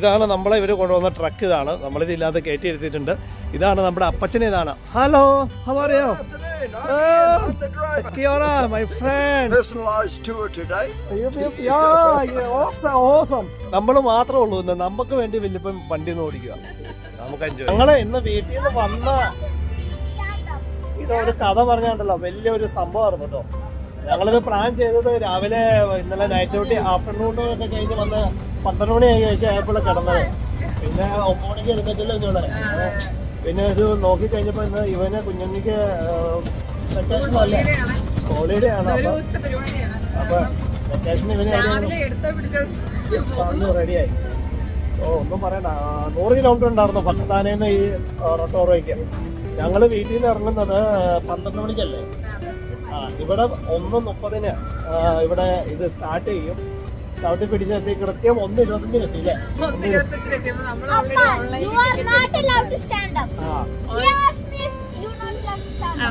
ഇതാണ് നമ്മളെ ഇവർ കൊണ്ടുവന്ന ട്രക്ക് ഇതാണ്. നമ്മളിത് ഇല്ലാതെ കയറ്റി എടുത്തിട്ടുണ്ട് ഇതാണ് നമ്മുടെ അപ്പച്ചനെ ഇതാണ്. ഹലോ അറിയോ മൈ ഫ്രണ്ട്. നമ്മൾ മാത്രമേ ഉള്ളൂ ഇന്ന്. നമുക്ക് വേണ്ടി വലിയപ്പം വണ്ടി ഒന്ന് ഓടിക്കുക. നമുക്ക്. ഞങ്ങൾ ഇന്ന് വീട്ടിൽ നിന്ന് വന്ന ഇതൊരു കഥ പറഞ്ഞാണ്ടല്ലോ. വലിയൊരു സംഭവമായിരുന്നു കേട്ടോ. ഞങ്ങളിത് പ്ലാൻ ചെയ്തത് രാവിലെ ഇന്നലെ നൈറ്റ് ഡ്യൂട്ടി ആഫ്റ്റർനൂൺ ഒക്കെ കഴിഞ്ഞ് വന്ന് പന്ത്രണ്ട് മണി ആയപ്പോഴാണ് കിടന്നത്. പിന്നെ ഒമ്പത് മണിക്ക് എടുക്കത്തില്ല ഇന്നോടെ പിന്നെ ഇത് നോക്കി കഴിഞ്ഞപ്പോൾ ഇന്ന് ഇവന് കുഞ്ഞുണ്ണിക്ക് വെക്കേഷൻ അല്ലേ ഹോളിഡേ ആണ്. അപ്പൊ വെക്കേഷൻ ഇവന് വന്ന് റെഡിയായി ഓ ഒന്നും പറയണ്ട. നൂറ് കിലോമീറ്റർ ഉണ്ടായിരുന്നു പക്കത്താനേന്ന് ഈ റൊട്ടോറോയ്ക്ക്. ഞങ്ങൾ വീട്ടിൽ നിന്ന് ഇറങ്ങുന്നത് പന്ത്രണ്ട് മണിക്കല്ലേ? ആ ഇവിടെ ഒന്ന് മുപ്പതിന് ഇവിടെ ഇത് സ്റ്റാർട്ട് ചെയ്യും. ചവിട്ടി പിടിച്ചെത്തി കൃത്യം ഒന്ന്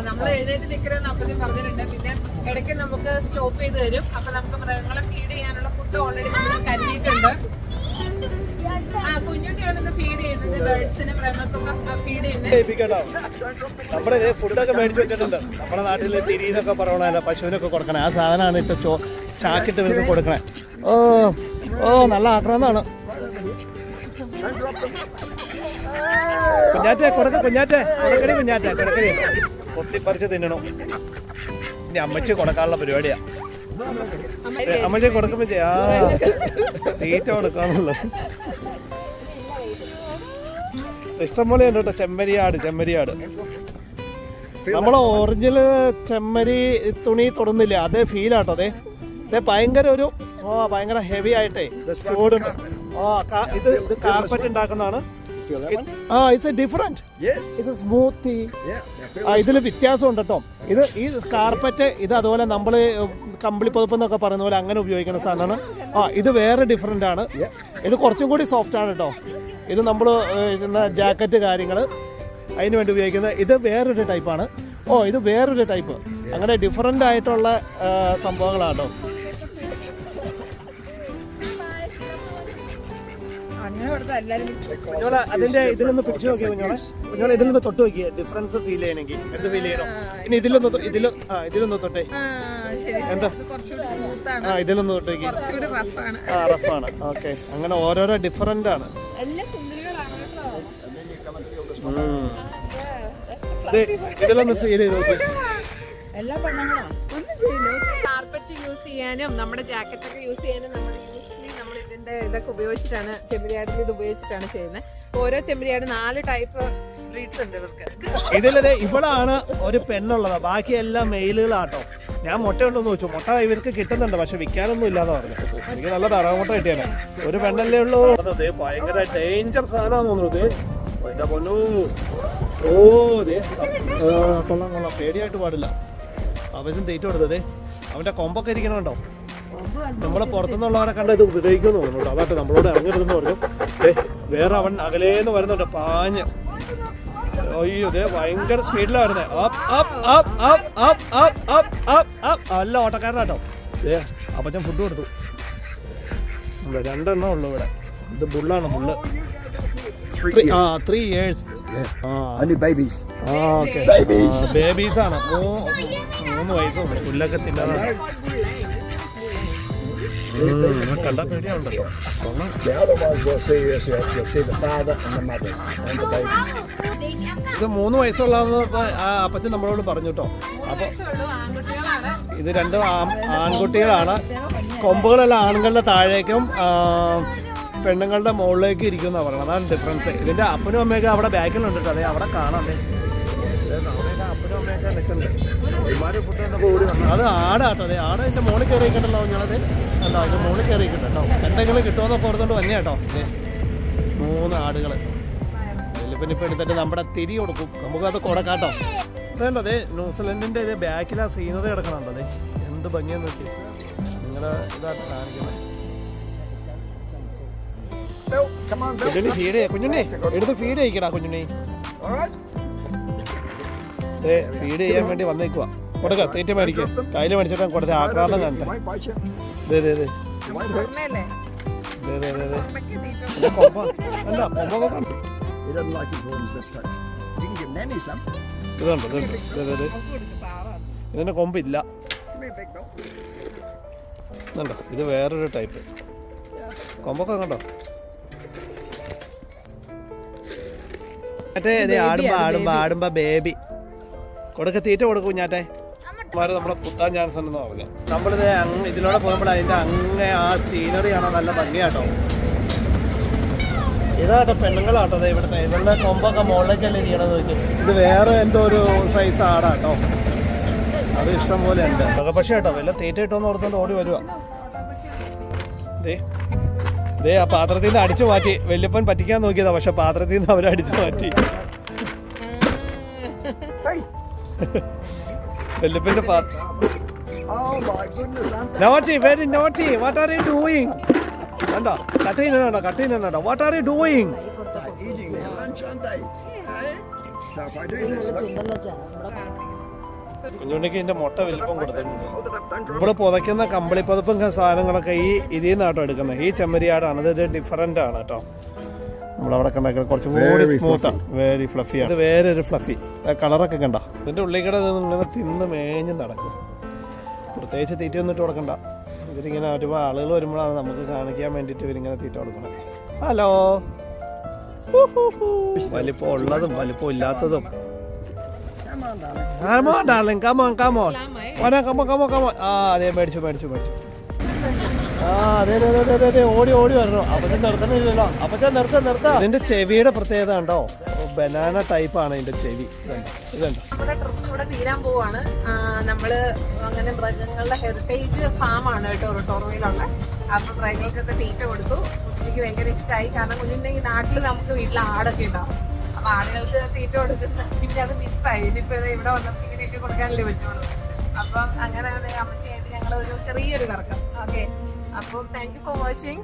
നമ്മൾ എഴുന്നേറ്റ് പിന്നെ ഇടയ്ക്ക് നമുക്ക് സ്റ്റോപ്പ് നമുക്ക് ഫീഡ് ചെയ്യാനുള്ള ഫുഡ് ഓൾറെഡി നമ്മൾ ആ ഫീഡ് ബേർഡ്സിന് ഫീഡ് നമ്മുടെ ഫുഡൊക്കെ മേടിച്ചു വെച്ചിട്ടുണ്ട്. നമ്മുടെ നാട്ടിലെ തിരിന്നൊക്കെ പറയണല്ലോ പശുവിനൊക്കെ കൊടുക്കണേ. ആ സാധനമാണ് ഇപ്പൊ ചാക്കിട്ട് വരുന്ന കൊടുക്കണേ. ഓ ഓ നല്ല ആക്രമണമാണ് കുഞ്ഞാറ്റെ കൊടുക്ക കുഞ്ഞാറ്റെ. കൊടുക്കടി കുഞ്ഞാറ്റെ കൊടുക്കടി. കൊത്തിപ്പറിച്ച് തിന്നണു. ഇനി അമ്മച്ചി കൊടുക്കാനുള്ള പരിപാടിയാ. അമ്മച്ചി. കൊടുക്കുമ്പോ ചെയ്യാ. തീറ്റ കൊടുക്കാന്നുള്ളത്. ഇഷ്ടംപോലെ ഉണ്ട് കേട്ടോ ചെമ്മരിയാട് ചെമ്മരിയാട്. നമ്മൾ ഒറിജിനൽ ചെമ്മരി തുണി തൊടുന്നില്ല. അതേ ഫീലാട്ടോ ആട്ടോ അതെ. അതെ ഭയങ്കര ഒരു ഓ ഭയങ്കര ഹെവി ആയിട്ടേ. ചൂടുണ്ട് ഓ ഇത് ഇത് കാർപ്പറ്റ് ഉണ്ടാക്കുന്നതാണ്. ആ it's a different Yes. A smoothie ഇതിൽ വ്യത്യാസമുണ്ട് കേട്ടോ ഇത് ഈ കാർപ്പറ്റ് ഇത് അതുപോലെ നമ്മൾ കമ്പിളി പുതപ്പ് എന്നൊക്കെ പറയുന്ന പോലെ അങ്ങനെ ഉപയോഗിക്കുന്ന സാധനമാണ്. ആ ഇത് വേറെ ഡിഫറെന്റ് ആണ്. ഇത് കുറച്ചും കൂടി സോഫ്റ്റ് ആണ് കേട്ടോ ഇത് നമ്മൾ ജാക്കറ്റ് കാര്യങ്ങൾ അതിന് വേണ്ടി ഉപയോഗിക്കുന്നത് ഇത് വേറൊരു ടൈപ്പാണ് ഓ ഇത് വേറൊരു ടൈപ്പ് അങ്ങനെ ഡിഫറെന്റ് ആയിട്ടുള്ള സംഭവങ്ങളാണ് കേട്ടോ കുഞ്ഞോളെ അതിന്റെ ഇതിലൊന്ന് പിടിച്ചു നോക്കിയ കുഞ്ഞോളെ? കുഞ്ഞോളെ ഇതിലൊന്ന് തൊട്ട് നോക്കിയേ ഡിഫറൻസ് ഫീൽ ചെയ്യണമെങ്കിൽ. എന്ത് ഫീൽ ചെയ്യണോ? ഇനി ഇതിലൊന്ന് ഇതിൽ ആ ഇതിലൊന്ന് തൊട്ടേ. ആ ശരി. എന്താ? ഇത് കുറച്ചുകൂടി സ്മൂത്താണ് ആ ഇതിലൊന്ന് തൊട്ട് നോക്കി ആ റഫാണ് ഓക്കെ അങ്ങനെ ഓരോരോ ഡിഫറെന്റ് ആണ്. ഇതിലൊന്ന് ഫീൽ ചെയ്ത് നോക്കി. എല്ലാ പെണ്ണുങ്ങളും ഒന്നും ചെയ്യില്ല. കാർപ്പറ്റ് യൂസ് ചെയ്യാനും നമ്മുടെ ജാക്കറ്റ് ഒക്കെ യൂസ് ചെയ്യാനും നമ്മൾ ഇതിന്റെ ഇതൊക്കെ ഉപയോഗിച്ചിട്ടാണ് ചെമ്മരിയാടിൽ ഇത് ഉപയോഗിച്ചിട്ടാണ് ചെയ്യുന്നത് ഓരോ ചെമ്മരിയാട് നാല് ടൈപ്പ് ബ്രീഡ്സ് ഉണ്ട് ഇവർക്ക്. ഇതിലത് ഇവളാണ് ഒരു പെണ്ണുള്ളത്. ബാക്കിയെല്ലാം മെയിലുകളാട്ടോ. ഞാൻ മുട്ട ഉണ്ടെന്ന് ചോദിച്ചു. മുട്ട ഇവർക്ക് കിട്ടുന്നുണ്ട് പക്ഷെ വിൽക്കാനൊന്നും ഇല്ലാന്ന് പറഞ്ഞു. എനിക്ക് നല്ല തറമുട്ട കിട്ടിയാണ് ഒരു പെണ്ണല്ലേ ഉള്ളൂ. ദേ ഭയങ്കര ഡേഞ്ചർ സാധനമാണെന്ന് തോന്നുന്നു ദേ. എന്റെ പൊന്നു. ഓ കൊള്ളാം കൊള്ളാം. പേടിയായിട്ട് പാടില്ല. അവശം തേറ്റ് കൊടുത്തതേ. അവന്റെ കൊമ്പൊക്കെ ഇരിക്കണുണ്ടോ നമ്മളെ പുറത്തുനിന്നുള്ളവരെ കണ്ട ഇത് ഉപദ്രവിക്കും തോന്നുന്നു അതാട്ട് നമ്മളോട് ഇറങ്ങരുതെന്ന് പറഞ്ഞു. ഏ വേറെ അവൻ അകലേന്ന് വരുന്നുണ്ട് പാഞ്ഞ്. അയ്യോ ഇതേ ഭയങ്കര സ്പീഡിലാ വരുന്നത് അല്ല ഓട്ടക്കാരനാട്ടോ ഏ അപ്പം ഞാൻ ഫുഡ് കൊടുത്തു. രണ്ടെണ്ണം ഉള്ളു ഇവിടെ. ഇത് ബുള്ളാണ് ബുള്ള് ആ ബേബീസ് ആണ്. മൂന്ന് വയസ്സുണ്ട് പുല്ലൊക്കെ തിന്നാണ് ഇത് മൂന്ന് ആ അപ്പച്ചൻ നമ്മളോട് പറഞ്ഞു കേട്ടോ. അപ്പൊ ഇത് രണ്ട് ആൺകുട്ടികളാണ്. കൊമ്പുകളെല്ലാം ആണുങ്ങളുടെ താഴേക്കും പെണ്ണുങ്ങളുടെ മുകളിലേക്ക് ഇരിക്കും എന്നാണ് പറയുന്നത്. അതാണ് ഡിഫറൻസ് ഇതിന്റെ അപ്പനും അമ്മയൊക്കെ അവിടെ ബാക്കിലുണ്ട് കേട്ടോ. അതെ അവിടെ കാണാം. അത് ആടാട്ടോ അതെ. ആട് മോളിൽ കയറി കയറിയിട്ടുണ്ടല്ലോ ഞാനത് അല്ല അതിന്റെ മോളിൽ കയറിയിട്ടുണ്ട് കേട്ടോ. എന്തെങ്കിലും കിട്ടുമെന്നൊക്കെ ഓർത്തോണ്ട് വന്നെ കേട്ടോ. മൂന്ന് ആടുകൾ പിന്നെ ഇപ്പൊ എടുത്തിട്ട് നമ്മുടെ തിരി കൊടുക്കും. നമുക്കത് കൊടുക്കാട്ടോ. അതേണ്ട അതെ ന്യൂസിലൻഡിന്റെ ഇത് ബാക്കിൽ ആ സീനറി കിടക്കണുണ്ടോ അതെ എന്ത് ഭംഗിയെന്ന് നോക്കി നിങ്ങൾ ഇതായിട്ട് കാണിക്കുന്നത്. കുഞ്ഞുണ്ണി ഫീഡ് ചെയ്യ കുഞ്ഞുണ്ണി. എടുത്ത് ഫീഡ് ചെയ്യിക്കടാ കുഞ്ഞുണ്ണി. ഫീഡ് ചെയ്യാൻ വേണ്ടി വന്നേക്കുക കൊടുക്ക തേറ്റ മേടിക്കുക കയ്യിൽ മേടിച്ചിട്ട് കൊടുത്ത ആക്രാന്തം കണ്ടെ. ഇതിന്റെ കൊമ്പില്ല. കണ്ടോ ഇത് വേറൊരു ടൈപ്പ്. കൊമ്പൊക്കെ കണ്ടോ? മറ്റേ ആടുമ്പോ ആടുമ്പോ ആടുമ്പോ ബേബി കൊടുക്ക തീറ്റ കൊടുക്കും ഞാട്ടെ മാര് നമ്മളെ കുത്താൻ ചാൻസ് ഉണ്ടെന്ന് പറഞ്ഞു. നമ്മളിത് ഇതിലൂടെ പോകുമ്പോൾ അതിന്റെ അങ്ങേ ആ സീനറി ആണോ നല്ല ഭംഗിയാട്ടോ. ഇതാട്ടോ പെണ്ണുങ്ങളാട്ടോ ഇവിടുത്തെ. ഇവരുടെ കൊമ്പൊക്കെ മുകളിലേക്കല്ലേ ഇരിക്കണത് നോക്കി. ഇത് വേറെ എന്തോ ഒരു സൈസ് ആടാട്ടോ. അത് ഇഷ്ടം പോലെ ഉണ്ട്. പക്ഷേ കേട്ടോ വല്ല തീറ്റ ഇട്ടോന്ന് ഓർത്തോണ്ട് ഓടി വരുവാ. ദേ. ദേ ആ പാത്രത്തിൽ നിന്ന് അടിച്ചു മാറ്റി. വല്യപ്പൻ പറ്റിക്കാൻ നോക്കിയതാ പക്ഷെ പാത്രത്തിൽ നിന്ന് അവരടിച്ചു മാറ്റി! വല്യപ്പന്റെ പാത്രം Oh my goodness, aren't very naughty very naughty what are you doing കണ്ടോ കട്ട് ചെയ്യുന്നുണ്ടോ കട്ട് ചെയ്യുന്നുണ്ടോ what are you doing They're eating their lunch, aren't they? Hey? So if I do this, കുഞ്ഞുണ്ണിക്ക് ഇതിന്റെ മുട്ട വലിപ്പം കൊടുത്തിട്ടുണ്ട്. ഇവിടെ പുതയ്ക്കുന്ന കമ്പിളി പുതപ്പും സാധനങ്ങളൊക്കെ ഈ ഇതിൽ നിന്നാട്ടോ എടുക്കുന്നത്. ഈ ചെമ്മരിയാടാണ്. ഇത് ഡിഫറന്റ് ആണ് കേട്ടോ. നമ്മളവിടെ കണ്ടെങ്കിൽ കുറച്ച് കൂടി സ്മൂത്താണ് സ്മൂത്താ വെരി ഫ്ലഫി ആണ്. ഇത് വേറൊരു ഫ്ലഫി കളറൊക്കെ കണ്ട. ഇതിന്റെ ഉള്ളിൽ കൂടെ നിന്ന് ഇങ്ങനെ തിന്ന് മേഞ്ഞ് നടക്കും. പ്രത്യേകിച്ച് തീറ്റ ഒന്നിട്ട് ഇട്ട് കൊടുക്കണ്ട. ഇവരിങ്ങനെ ഒരുപാട് ആളുകൾ വരുമ്പോഴാണ് നമുക്ക് കാണിക്കാൻ വേണ്ടിയിട്ട് ഇവരിങ്ങനെ തീറ്റ കൊടുക്കണം ഹലോ. വലിപ്പം ഉള്ളതും വലിപ്പം ഇല്ലാത്തതും. Come on come on. ആ അതെ മേടിച്ചു മേടിച്ചു മേടിച്ചു. ആ അതെ അതെ അതെ അതെ അതെ ഓടി ഓടി വരണോ. അപ്പച്ചൻ നിർത്തണില്ലല്ലോ. അപ്പച്ചൻ നിർത്ത നിർത്ത. ഇതിന്റെ ചെവിയുടെ പ്രത്യേകത ഉണ്ടോ ബനാന ടൈപ്പ് ആണ് ഇതിന്റെ ചെവി ഇവിടെ തീരാൻ പോവാണ്. നമ്മൾ അങ്ങനെ മൃഗങ്ങളുടെ ഹെറിറ്റേജ് ഫാം ആണ് കേട്ടോ ടോർവയിലുള്ള അപ്പൊ മൃഗങ്ങൾക്കൊക്കെ തീറ്റ കൊടുത്തു. എനിക്ക് ഭയങ്കര ഇഷ്ടമായി കാരണം കുഞ്ഞിന്റെ ഈ നാട്ടിൽ നമുക്ക് വീട്ടിൽ ആടൊക്കെ ഉണ്ടാവും. അപ്പൊ ആടുകൾക്ക് തീറ്റ കൊടുക്കുന്ന പിന്നെ അത് മിസ്സായി ഇനിയിപ്പോ ഇവിടെ വന്നപ്പോ ഇങ്ങനെയൊക്കെ കൊടുക്കാനല്ലേ പറ്റുള്ളൂ. അപ്പം അങ്ങനെ അമ്മച്ചിയായിട്ട് ഞങ്ങൾ ഒരു ചെറിയൊരു കറക്കം. ഓക്കെ അപ്പം താങ്ക് യു ഫോർ വാച്ചിങ്